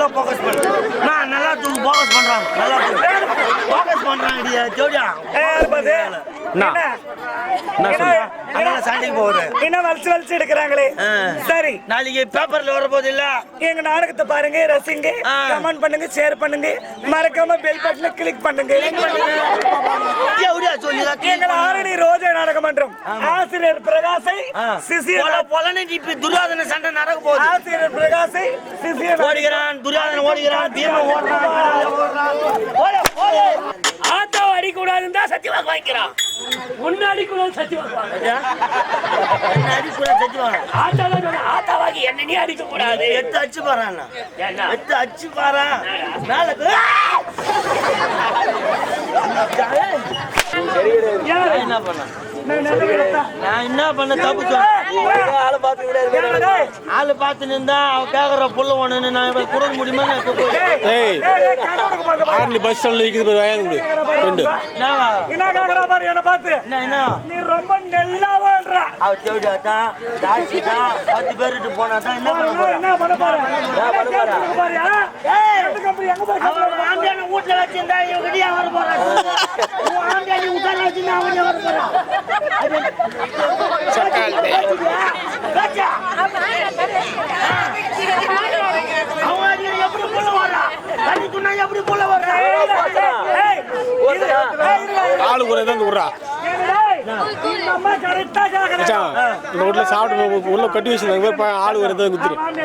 ஃபுல்லா ஃபோக்கஸ் பண்ணு. நான் நல்லா தூக்கு ஃபோக்கஸ் பண்றாங்க நல்லா ஃபோக்கஸ் பண்றாங்க டி ஜோடியா. என்ன? வலிச்சு வலிச்சு எடுக்கிறாங்களே. சரி. நாளைக்கு பேப்பர்ல வர போது இல்ல? எங்க நாடகத்தை பாருங்க ரசிங்க. கமெண்ட் பண்ணுங்க ஷேர் பண்ணுங்க. மறக்காம பெல் பட்டனை கிளிக் பண்ணுங்க. எங்கள் ஆரணி ரோஜா நாடக மன்றம் ஆசிரியர் பிரகாசை சிசியர் போல போலன்னு இப்ப துரியோதன சண்டை நடக்க போகுது. ஆசிரியர் பிரகாசை சிசியர் ஓடுகிறான் துரியோதன ஓடுகிறான் பீமன் ஓடுறான் ஓடுறான் ஓட ஓட ஆத்தா அடிக்க கூடாதுன்னு தான் சத்தியவாக்கு வாங்கிக்கிறான் வாங்க என்ன அடி கூட செஞ்சுவாங்க ஆத்தா தான் சொன்ன ஆத்தாவாக்கி என்ன நீ அடிக்க கூடாது எத்து அச்சு பாறான் அச்சு பாறான் மேல யாரு? என்ன பண்ண. நான் என்ன பண்ண? தப்பு சொன்னேன் ஆளு பார்த்து நின்றா அவ கேக்குற புள்ள ஒண்ணு நான் இப்ப கொடுக்க முடியுமா ஏய், ஏய் ஏய், ஏய், பார்க்க. ஆரண்ய பஸ் ஸ்டாண்ட்ல இருக்குது வாங்க ரெண்டு? என்ன கேக்குறா பாரு என்னை பார்த்து. என்ன என்ன? நீ ரொம்ப நெல்லா வாழ்ற. அவ தேவையா தான் தாசி தான். பத்து பேருட்டு போனா தான் என்ன பண்ண போறா? என்ன பண்ண போற? கேட்டுக்கு பாரியா? ரெண்டு கம்பெனி எங்க போய் அவன் ஆண்டியான வீட்டுல வச்சிருந்தா இவங்கிட்டயே வர போறான் போறான் ராஜா, அவன் அடிக்கிற எப்படி புள்ள வர்றான் தண்ணி துண்ணா எப்படி இருடா, இருடா. ஆளு கூட தான் விட்றா இந்த வீட்டுல சாப்பிட்டு உள்ள கட்டி வச்சிருந்தாங்க ஆளு ஒரு தான் குத்துரு. ஆமாண்டே,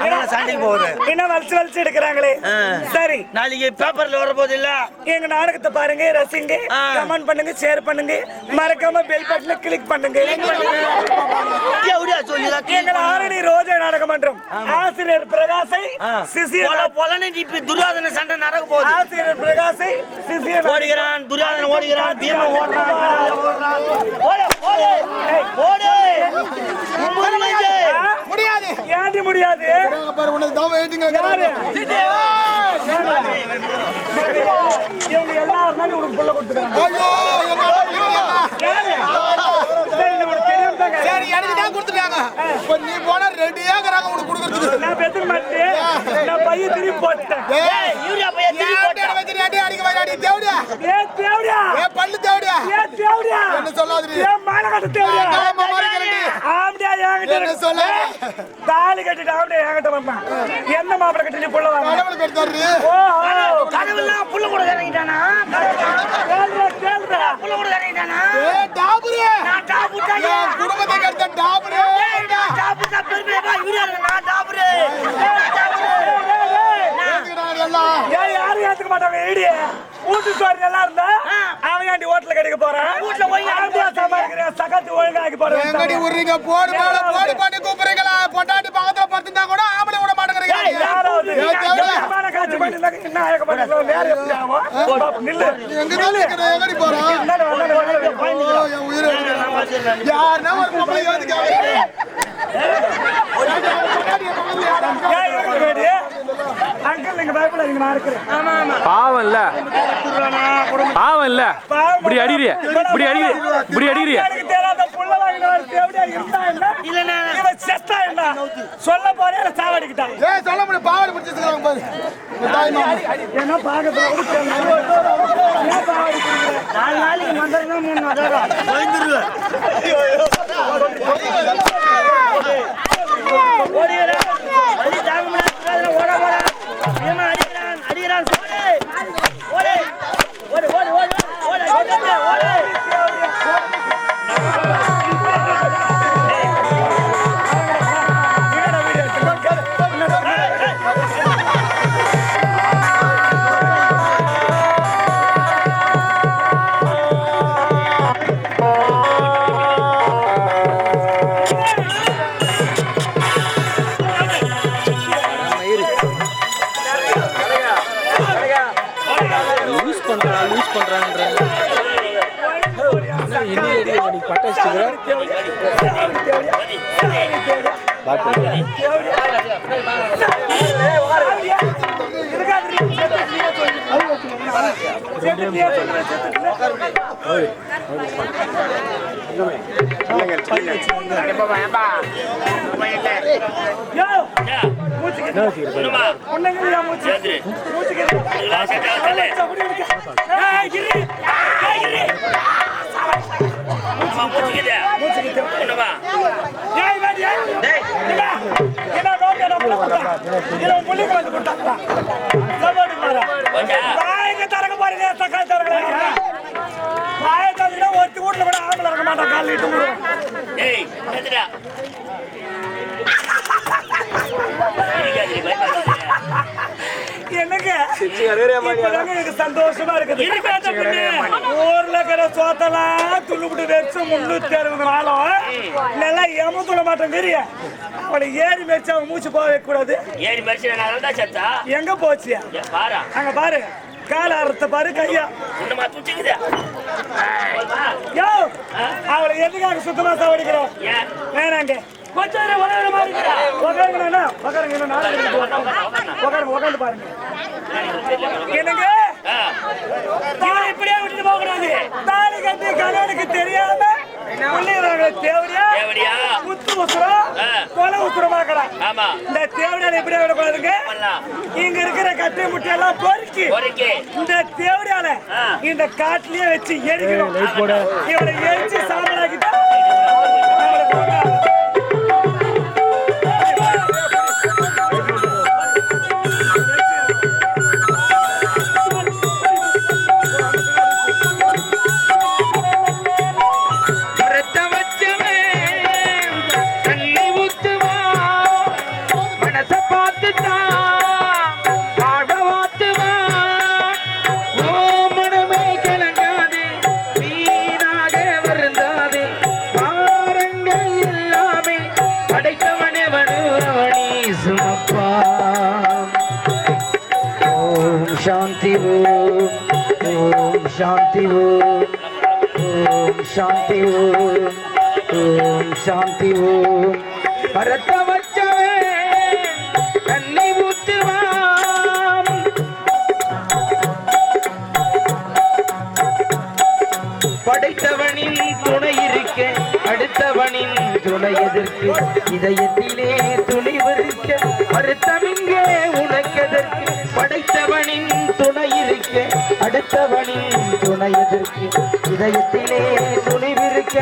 அதனால போகுது. என்ன வலிச்சு வலிச்சு எடுக்கிறாங்களே. சரி. நாளைக்கு பேப்பர்ல வர போது இல்ல? எங்க நாடகத்தை பாருங்க ரசிங்க. கமெண்ட் பண்ணுங்க ஷேர் பண்ணுங்க. மறக்காம பெல் பட்டனை கிளிக் பண்ணுங்க. எங்கள் ஆரணி ரோஜா நாடக மன்றம் ஆசிரியர் பிரகாசை சிசியர் போல போலன்னு இப்ப துரியோதன சண்டை நடக்க போகுது. ஆசிரியர் பிரகாசை சிசியர் ஓடுகிறான் துரியோதன ஓடுகிறான் பீமன் ஓடுறான். ஓடுறான் ஓட ஓட ஓடு. மும்மூணு வயசு. முடியாது முடியாது. யாரு? இவங்க எல்லாரும் உனக்கு புள்ள கொடுத்துருக்காங்க நீ போனா ரெண்டு ஏக்கராங்க உனக்கு கொடுக்கறதுக்கு. நான் பெத்துக்க மாட்டேன். நான் பையன் திருப்பி போட்டேன் ஏய், யூரியா பைய திருப்பி ஏன் போட்டா. வச்சு ரெண்டு அடிக்க வாடி தேவடியா ஏ தேவடியா ஏ பல்லு தேவடியா என்ன சொல்லாத ஆமா, என்கிட்ட என்ன? ஏய், தாலி கட்டிட்டு ஆம்டியா என்கிட்ட வந்தான். என்ன மாப்பிளை கட்டி நீ புள்ள வாங்க? கடவுளுக்கு எடுத்தாரு ஓ. கனவுலாம் புள்ள கூட இறங்கிட்டானா? கேளுடா, கேளுடா. புள்ள கூட இறங்கிட்டானா? ஏ டாபுரு. நான் டாப்பு தாங்க என் குடும்பத்தை டாபுரு. தான் பெருமையா யூரியா நான் டாப்புரு ஏத்துக்கிறாரு எல்லாம் ஏன் யாரும் ஏத்துக்க மாட்டாங்க ஏடி வீட்டு சோறு நல்லா இருந்தா அவன் ஏன்டி ஹோட்டல்ல கிடைக்க போறான் வீட்டுல போய் ஆம்பியா சம்பாதிக்கிறேன் சகத்து ஒழுங்காக்கி எங்கடி போறேன் உர்றீங்க போடு மேல போடு பண்ணி கூப்பிடுறீங்களா? பொண்டாட்டி பக்கத்துல படுத்துட்டா கூட ஆம்பளை விட மாட்டேங்கிறீங்க. யாராவது? காட்சி பண்ணிருந்தாங்க, இன்னும் ஆயக்கப்பட்டிருக்கோம். வேற எப்படி ஆகும்? நில்லு. எங்க நிக்கிற எங்கடி போறா? இந்தாண்ட வா, இந்தாண்ட வா, இந்தாண்ட வா. ஓ, என் உயிரை. யாருன்னா ஒரு பொம்பளை யோசிக்க ஏன் இருக்கு பேடி? அங்கிள், நீங்க பயப்படாதீங்க, நான் இருக்கிறேன். பாவம் இல்ல பாவம். இல்ல இப்படி அடிக்கிறிய. இப்படி இப்படி அடிக்கிறிய? சொல்ல போறேன் சாவடிக்கிட்டான் சொல்ல முடியும் பாவாடை பிடிச்சிருக்காங்க பாரு? நாலு நாளைக்கு மந்திரம் மூணு மந்திரம். பயந்துருவேன். சேர்ந்துரு இதெல்லாம் செட் ஆகுதுல்ல? ஏய், ஒருத்தி வீட்டுல கூட ஆம்பளை இருக்க மாட்டான் விடுவோம் ஏய் எனக்கு சந்தோஷமா இருக்குது. ஊர்ல இருக்கிற சோத்தெல்லாம் துள்ளுபிட்டு வச்சு முன்னூத்தி அறுபது நாளும் நல்லா எமத்துல மாட்டோம் தெரிய அவளை ஏறி வச்சு அவன் மூச்சு போக கூடாது ஏறி எங்க போச்சு? அங்க பாரு. கால அறுத்த பாரு கையா. யோ! அவளை எதுக்காக சுத்தமா சாவடிக்கிறோம்? ஏன் வேணாங்க. கொஞ்சம் நாலு பேருக்கு உக்காருங்க உக்காந்து பாருங்க. என்னங்க? ஆ. இவனை இப்படியே விட்டுட்டு போக கூடாது தாலி கட்டி கணவனுக்கு தெரியாம தேவடியா? குத்து உசுரம். கொலை உசுரமாக்கலாம் இந்த தேவடியால எப்படி விடக்கூடாதுங்க. இங்க இருக்கிற கட்டை முட்டை எல்லாம் பொறுக்கி. இந்த தேவடியால. இந்த காட்டுலயே வச்சு எரிக்கணும். இவனை எரிச்சு சாம்பலாக்கிட்டா ओम शांति ओम शांति ओम शांति ओम शांति ओम भरतव மறுத்தவனின் துணை எதற்கு இதயத்திலே துணிவிருக்க அறுத்தமிங்கே உனக்கெதற்கு படைத்தவனின் துணை இருக்க அடுத்தவனின் துணை எதற்கு இதயத்திலே துணிவிருக்க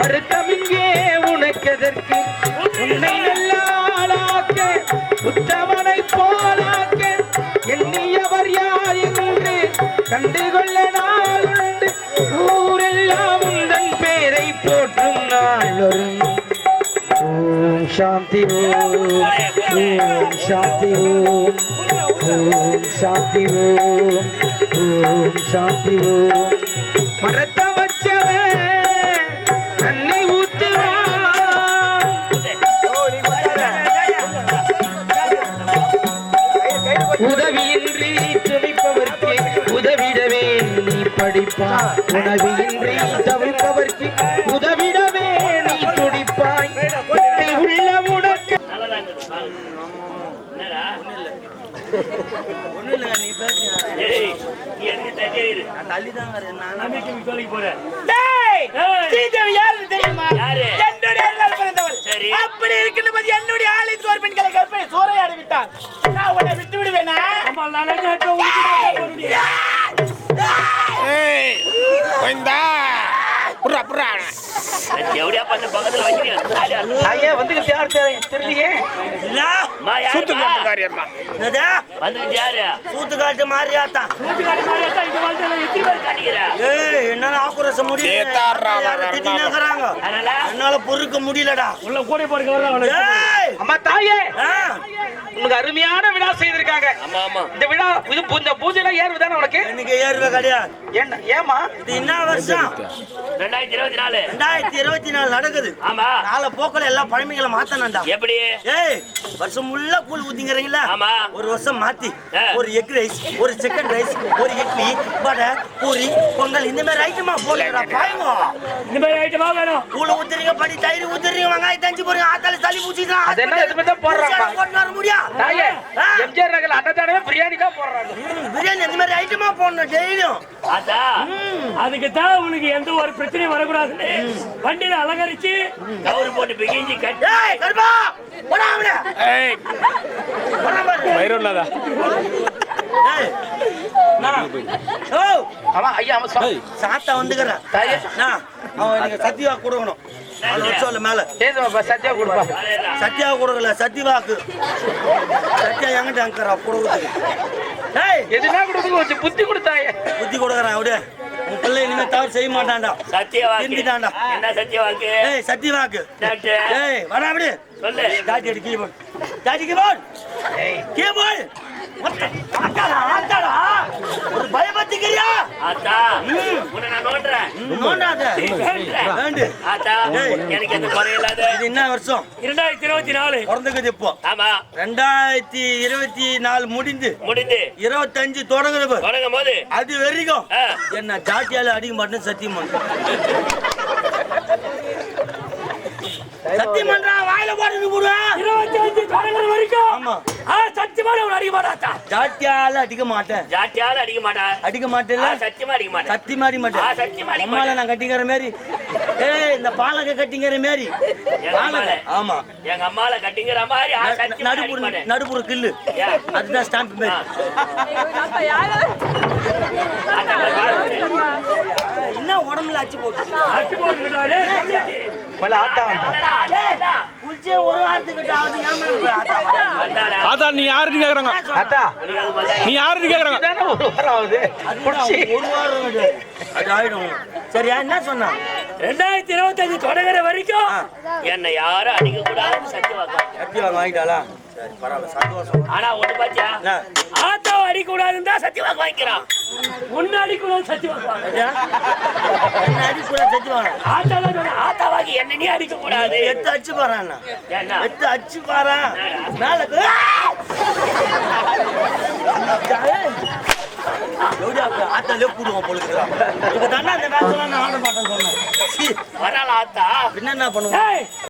வருத்தமிங்கே உனக்கெதற்கு உன்னை நல்லாளாக்க உத்தவனை போலாக்க எண்ணியவர் யார் என்று கண்டுகொள்ள ஓம் சாந்தி. ஓம் ஓம் சாந்தி. ஓம் ஓம் சாந்தி. ஓம் சாந்தி. ஓம் மரத்த வச்சவன் தன்னை ஊத்துவான். உதவியின்றி துணிப்பவர்க்கு உதவிடவே நீ உணவியின்றி தவிர்ப்பவர்க்கு ஏய், நீ எனக்கு தனியா இரு. நம்பிக்கை கோயிலுக்கு போறேன். ஏய்! யாரு? சரி. அப்படி இருக்கின்ற போது என்னுடைய ஆளை சோறு பெண்களை கற்பனை சோறையாடி விட்டான் நான் உன்னை விட்டு விடுவேனா அம்மா, நானே கேட்க உங்களுக்கு போறேன். எப்படியா பண்ண பக்கத்துல வைக்கிறீங்க ஐயா வந்து யார் தெரியலையே. அம்மா, யாரும்மா? வந்துட்டு யாரு? கூத்துக்காட்டு மாறியாத்தான் வீட்டுக்காரி மாதிரியா தான் இந்த வாழ்க்கையில எத்தனை பேர் காட்டிக்கிற? ஏய் என்ன ஆக்குரசம் முடியல திட்டினாங்க அதனால என்னால பொறுக்க முடியலடா. உள்ள கூடை போறதுக்கு. ஏய்! அம்மா தாயே! உனக்கு அருமையான விழா செய்திருக்காங்க. ஆமா ஆமா. இந்த விழா இது பூ- இந்த பூஜைலாம் ஏறுவு தானே உனக்கு? எனக்கு ஏறுவே கிடையாது. ஏன்டா ஏமா இது என்ன வருஷம்? ரெண்டாயிரத்தி இருபத்தி நாலு. ரெண்டாயிரத்தி இருபத்தி நாலு நடக்குது. ஆமா. நாளை போக்கில் எல்லாம் பழமைகளை மாத்தணும்டா எப்படி? ஏய் வருஷம் முள்ள கூழ் ஊத்திங்கிறீங்களா? ஆமா. ஒரு வருஷம் மாத்தி. ஒரு எக் ரைஸ் ஒரு சிக்கன் ரைஸ் ஒரு இட்லி வடை பூரி பொங்கல் இந்த மாதிரி ஐட்டமா போடுறா பாயுங்க இந்த மாதிரி ஐட்டமா வேணும். கூழ் ஊத்துறீங்க படி தயிர் ஊத்துறீங்க வெங்காயம் தஞ்சு போறீங்க ஆத்தால தள்ளி பூச்சிக்கலாம் அது என்ன இது மட்டும் போடுறாங்க? போட்டு வர முடியா தாயே. எம்ஜிஆர் நகர் அன்னதானமே பிரியாணி தான் போடுறாங்க. ம், பிரியாணி இந்த மாதிரி ஐட்டமா போடணும் டெய்லியும் அதா அதுக்கு தான் உனக்கு எந்த ஒரு பிரச்சனையும் வரக்கூடாதுன்னு வண்டியில அலங்கரிச்சு கவுரு போட்டு பிகிஞ்சி கட்டி. ஏய் கருப்பா போடா அவன. ஏய். போடா பாரு. வயிறு இல்லாதா ஏய் நான்? ஓ. ஆமா ஐயா அவன் சொல் சாத்தா வந்துக்கிறேன். அவன் எனக்கு சத்தியா கொடுக்கணும். அது வச்சோல்ல மேல. சத்தியா கொடுப்பா. சத்யா கொடுக்கல சத்திவாக்கு சத்யா எங்கிட்ட அங்கறா கொடுக்குறதுக்கு. ஏய் எதுனா கொடுத்து கொஞ்சம் புத்தி கொடுத்தாயே. புத்தி கொடுக்குறேன் அப்படியே உன் பிள்ளை இனிமே தவறு செய்ய மாட்டான்டா. சத்தியவாக்கு. திருந்திட்டான்டா. என்ன சத்தியவாக்கு? ஏய் சத்தியவாக்கு. டாக்டர். ஏய் வரா அப்படியே சொல்லு. டாட்டி அடி கீபோர்ட் ஆத்தாடா ஒரு பயபத்திக்கிறியா ஆத்தா எனக்கு எந்த குறை இல்லாத. இது என்ன வருஷம்? இரண்டாயிரத்தி இருபத்தி நாலு. இப்போ ஆமா. ரெண்டாயிரத்தி இருபத்தி நாலு முடிந்து. முடிந்து. இருபத்தஞ்சு தொடங்குது பாரு. தொடங்கும் போது அது வரைக்கும். என்ன ஜாட்டியால அடிக்க மாட்டேன்னு சத்தியம் சத்தியம் பண்றா வாயில போட்டு போடுவேன் இருபத்தி அஞ்சு தொடங்குற வரைக்கும். ஆமா. சத்தியமா அவன் அடிக்க மாட்டாத்தா ஜாட்டியால அடிக்க மாட்டேன். ஜாட்டியால அடிக்க மாட்டா. அடிக்க ஆ, மாட்டேன்ல சத்தியமா அடிக்க மாட்டேன். சத்தியமா அடிக்க மாட்டேன். சத்தியமா அடிக்க அம்மால மாட்டேன். நான் கட்டிக்கிற மாதிரி ஏய் இந்த பாலக கட்டிங்கிற மாதிரி பாலக? ஆமா. எங்க அம்மால கட்டிங்கிற மாதிரி நடுப்புற மாட்டேன். நடுப்புற கில்லு? அதுதான் ஸ்டாம்ப் மாதிரி. என்ன உடம்புல அச்சு போட்டு ஆத்தா அடடா, அடடா. குளிச்சே ஒரு வாரத்துக்கிட்ட ஆகுது ஆத்தா. ஆத்தா நீ யாருன்னு கேக்குறாங்க ஆத்தா நீ யாருன்னு கேக்குறாங்க ஒரு வாரம் ஆகுது புடிச்சு. ஒரு வாரம் கிடையாது. அது ஆயிடும் சரியா என்ன சொன்னா ரெண்டாயிரத்தி இருபத்தஞ்சு தொடங்குற வரைக்கும். என்னை யாரும் அடிக்க கூடாதுன்னு. கட்டி வாங்க வாங்கிட்டாளா சரி பரவாயில்ல சந்தோஷம் ஆனா ஒண்ணு பாத்தியா என்ன? அடிக்க கூடாதுன்னு தான் சத்தியம் வாக்கு வாங்கிக்கிறான் உன்னை அடிக்க கூடாது சத்தியம் வாக்கு வாங்க சரியா? என்ன அடி கூட செஞ்சு வாங்க ஆத்தாவை சொன்ன ஆத்தாவாக்கி என்ன நீ அடிக்க கூடாது. எட்டு அச்சு பாறான் எட்டு அச்சு பாறா மேல ஆத்தாலே கூடுவோம் பொழுது இதுக்கு தானே அந்த வேலை நான் ஆட மாட்டேன்னு சொன்னேன் சீ, வராளா ஆத்தா? பின்ன என்ன பண்ணுவோம்